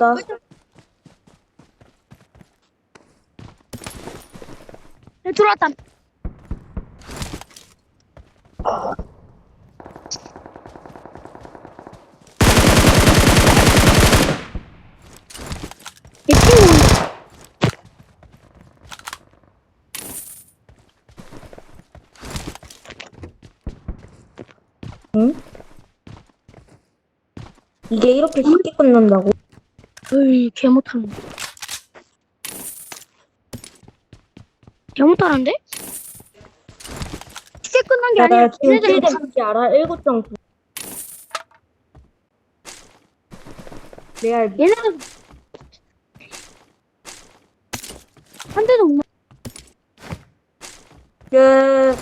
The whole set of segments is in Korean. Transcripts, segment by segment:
나 네, 들어왔다. 친구 응? 이게 이렇게 쉽게 끝난다고? 어이 개 못하네. 개 못하는데? 쉽게 끝난 게 야, 아니라 나 지금 필드 뭔지 알아? 1.9 레알 얘네들 한 대도 못 맞. 그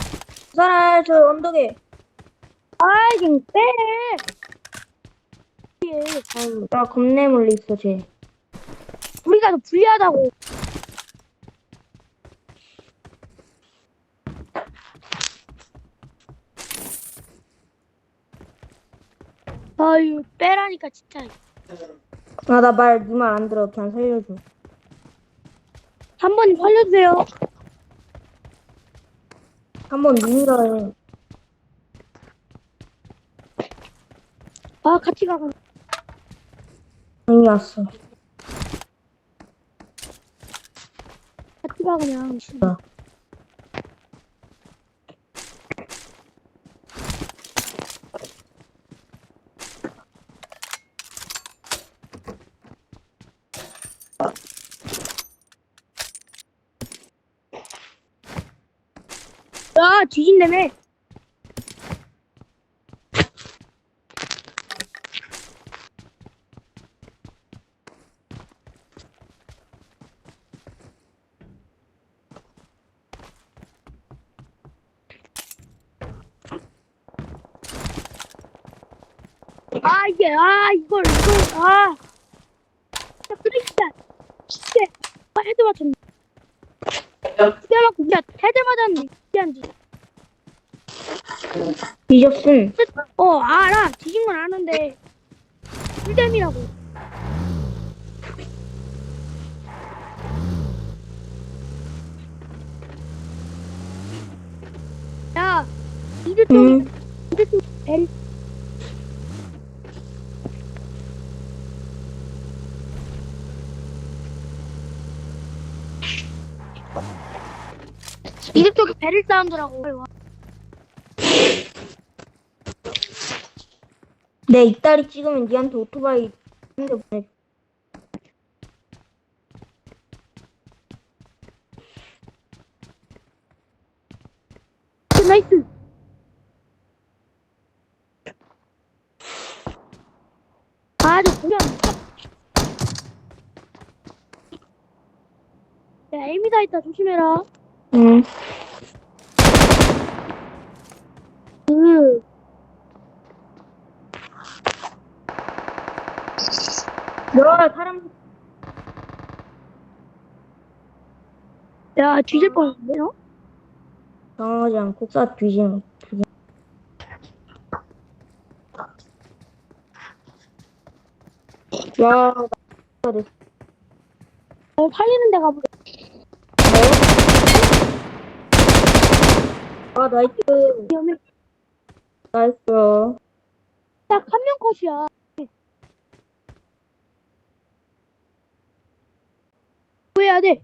사람 저 언덕에 아이 그냥 빼. 예. 아유, 나 겁내 멀리 있어 쟤 우리가 더 불리하다고. 아유 빼라니까 진짜. 아 나말네말안 들어 그냥 살려줘 한 번 살려주세요. 한번 해아 같이 가가. 같이 가 그냥. 어. 아 뒤진다며. 아 이게 아 이걸 이걸 아. 진짜 쓰레기다 진짜 아 헤드 맞췄네. 헤드 맞고 진짜 헤드 맞았네. 진짜 뒤졌음. 어 알아. 뒤진 건 아는데. 풀댐이라고. 야쪽응 이드 쪽 벨. 이드 쪽에 베릴 사운드라고 내 이따리 찍으면 니한테 오토바이 한대 보내줘 나이스. 아저 보면 야 에미다 있다. 조심해라 응그너 사람 야 뒤질 뻔했네 너? 당하지 않고 쏴 뒤지는 뒤지 야, 나. 어, 살리는 데 가 보자 아, 나이스. 나이스. 딱 한 명 컷이야 뭐 해야 돼?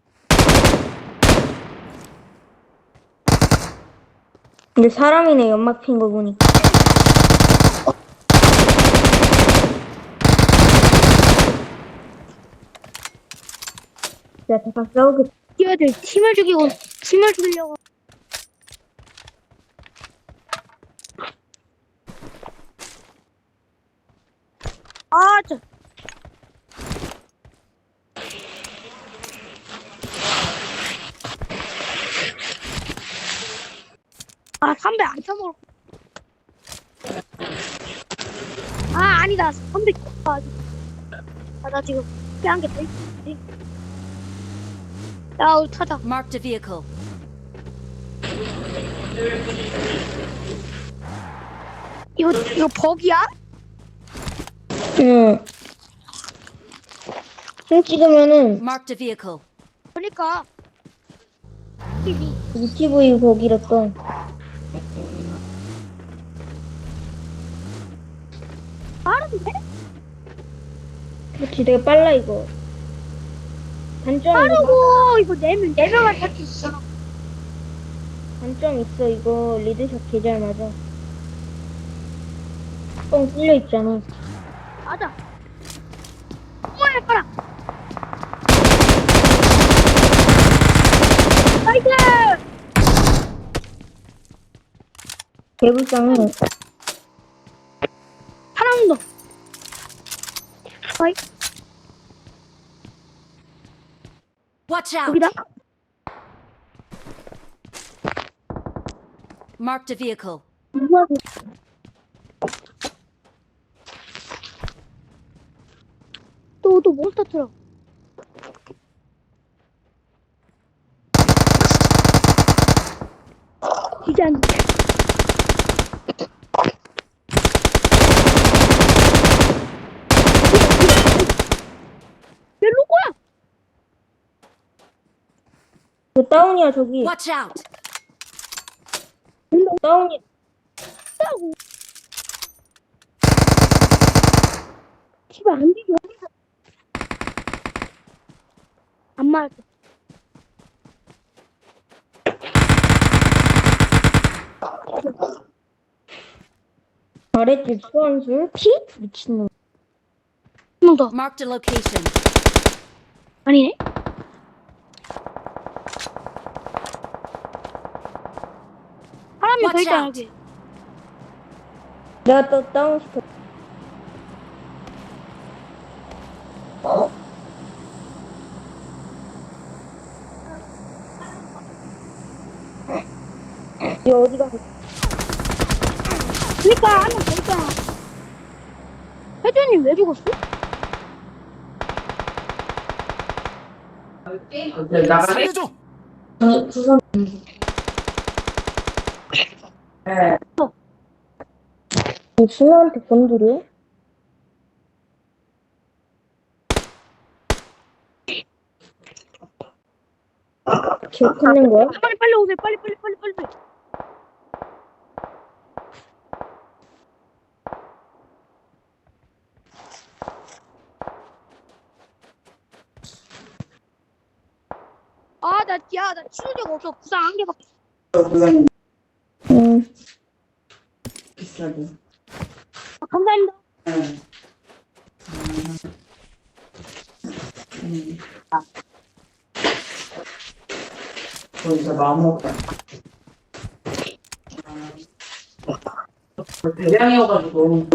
근데 사람이네, 연막 핀 거 보니까. 야, 잠깐 싸우겠 뛰어야 돼 팀을 죽이고 팀을 죽이려고 삼배 안 타먹을 아 아니다 300 아나 아, 지금 피한 게 있지 야 우리 타자 Marked a vehicle. 이거 이거 버기야? 응. 총 찍으면은 Marked a vehicle. 그러니까 TV 거기랬던 빠른데? 그렇지 되게 빨라 이거 단점이 빠르고 이거 네 명만 탈수 있어. 단점 있어 이거 리드샷 개잘 맞아 뻥 뚫려 있잖아 맞아. 정말 빨라. 나이스! 하나 더. 어이, Watch out. 여기다. Marked a vehicle. 뭐하고. 또, 또 몬스터 트럭. 기잔. 내 로고야! 저 다운이야 저기 Watch out. 다운이 있다고. 집에 안 되게 어디서. 안 맞아. 아랫집 소환술 피? 미친놈 한번 더. Marked a location. 아니네. 사람이 더 Watch. 여기. 내가 또 다운 시켜 얘 어디 가서 그니까, 한명 더 있잖아. 혜준님 왜 죽었어? 살려줘! 신우한테 건드려? 기억하는 거야? 빨리, 빨리 오세요. 빨리, 빨리, 빨리, 빨리. 빨리. 아, 나, 야, 나 치우적 없어. 구상 한 개밖에. 응 비싸고. 아, 감사합니다. 응. 음. 아. 거기서 마음 먹다. 대량이어가지고.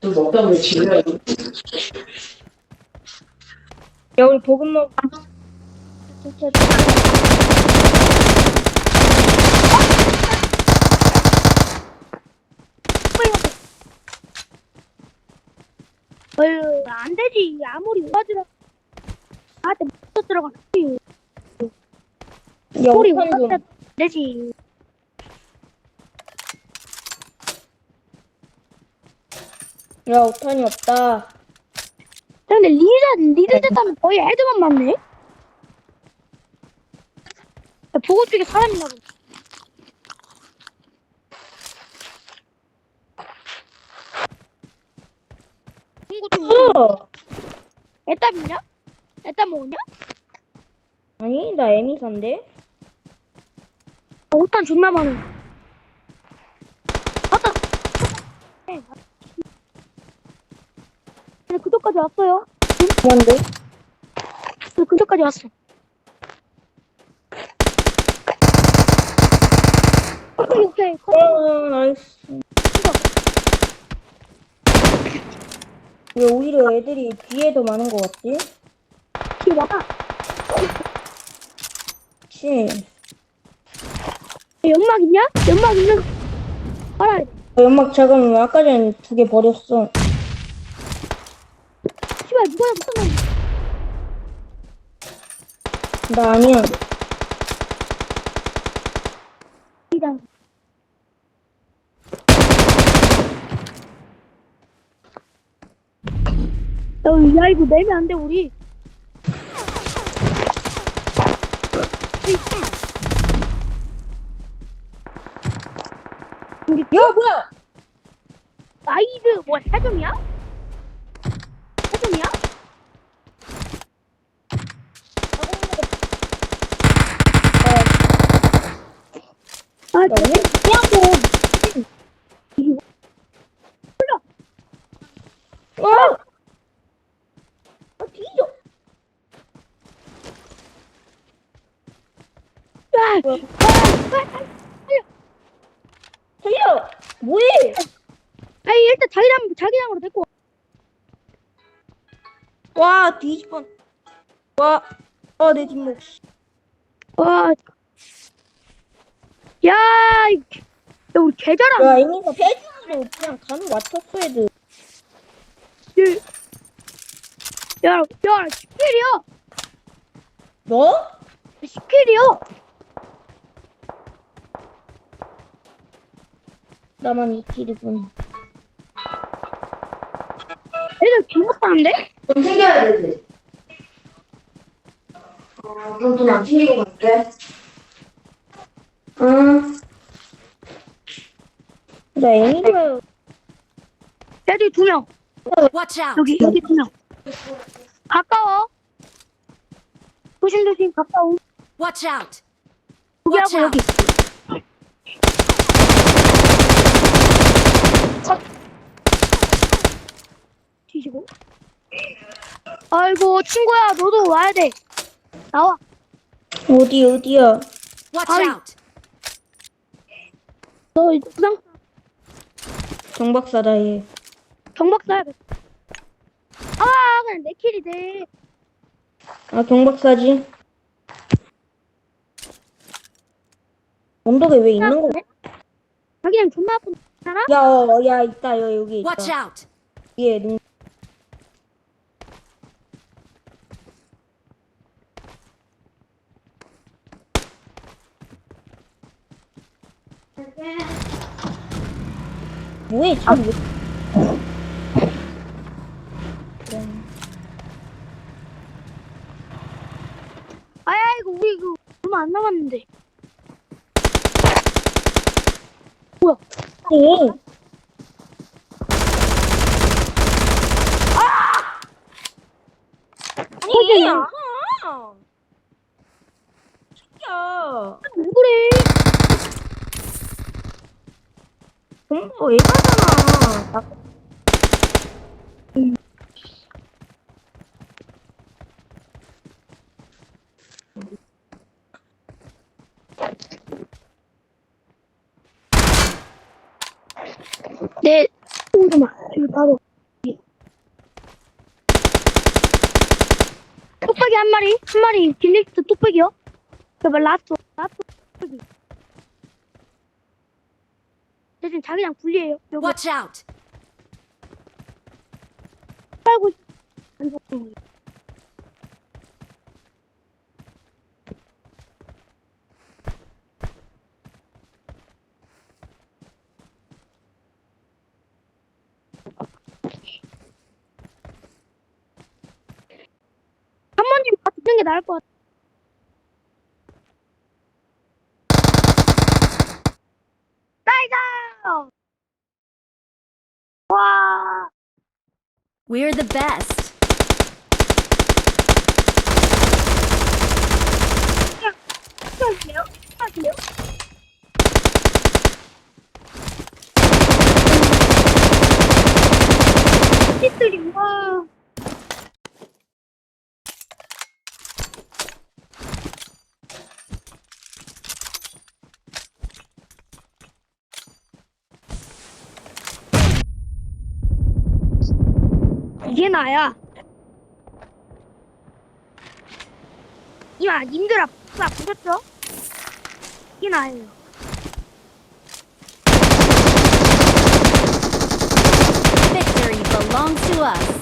또 먹다 보면 질려요. 야 우리 볶음 먹 진짜 어휴, 안 되지. 아무리 오가지라. 나한테 못 들어가. 야 소리 좀 오가지라. 되지. 야 우탄이 없다 근데 리드, 리드 됐다면 거의 헤드만 맞네? 야, 보고 쪽에 사람 있나 보 친구 좀 어! 애답 있냐? 애답 먹었냐? 아니 나 에미사인데 아, 옷단 존나 많아. 맞다! 네. 네, 그쪽까지 왔어요. 뭔데? 네, 그쪽까지 왔어. 오케이, 오케이. 컷. 어 나이스 왜 오히려 애들이 뒤에 더 많은 것 같지? 와봐. 그치 연막 있냐? 연막 있는 알아. 연막 작으면 아까 전에 두 개 버렸어 씨발 누구야 붙었나? 나 아니야 이다. 야 이거 내면 안 돼 우리. 야 뭐야? 아이드 뭐 해점이야? 해점이야? 아, 야, 왜 와! 아 뒤져. 야, 뭐야? 달려. 뭐해? 아니 일단 자기장 자기장으로 데리고 와 뒤집어. 와. 어내 뒷목. 와. 와. 야, 이- 야 우리 개잘함. 야 애니가 패딩으로 그냥 간을 맞췄어 애들. 야, 야, 스킬이요. 너? 스킬이요. 나만 이 길이군. 애들 개못하는데? 돈 챙겨야 되지. 어, 그럼 돈 안 챙기고 갈게. 응. 나 애니가 애들 두 명. Watch out! 여기 여기 두 명. 가까워. 조심 조심 가까워. Watch out! 여기하고 여기. 뒤지고. 아이고 친구야 너도 와야 돼. 나와. 어디 어디야? Watch 아이. out! 너 이제 부상 정박사다 얘. 경박사야 돼. 아 그냥 내 킬이 돼. 아 경박사지. 언덕에 왜 있는 거? 자기는 존나 아픈 알아? 야, 어, 야 있다 여 여기 있다. Watch out! 얘 눈. 뭐해 지금? 왜- 아야 이거 우리 이거 얼마 안 남았는데. 뭐야? 아니, 아니, 아, 새끼야. 왜 그래? 정보 에바잖아. 나 네. 잠깐만. 여기 바로. 뚝배기 한 마리, 한 마리 딜리스트 뚝배기요. 그말 라스트, 라스트 뚝배기. 대신 자기랑 분리해요. 여기 Watch out! 빨고 있- 안 좋은 거. দাঁড় পথ We're the best. Yeah. 나야. 이마 님들아 나 보셨죠? 이 나예요. Victory belongs to us.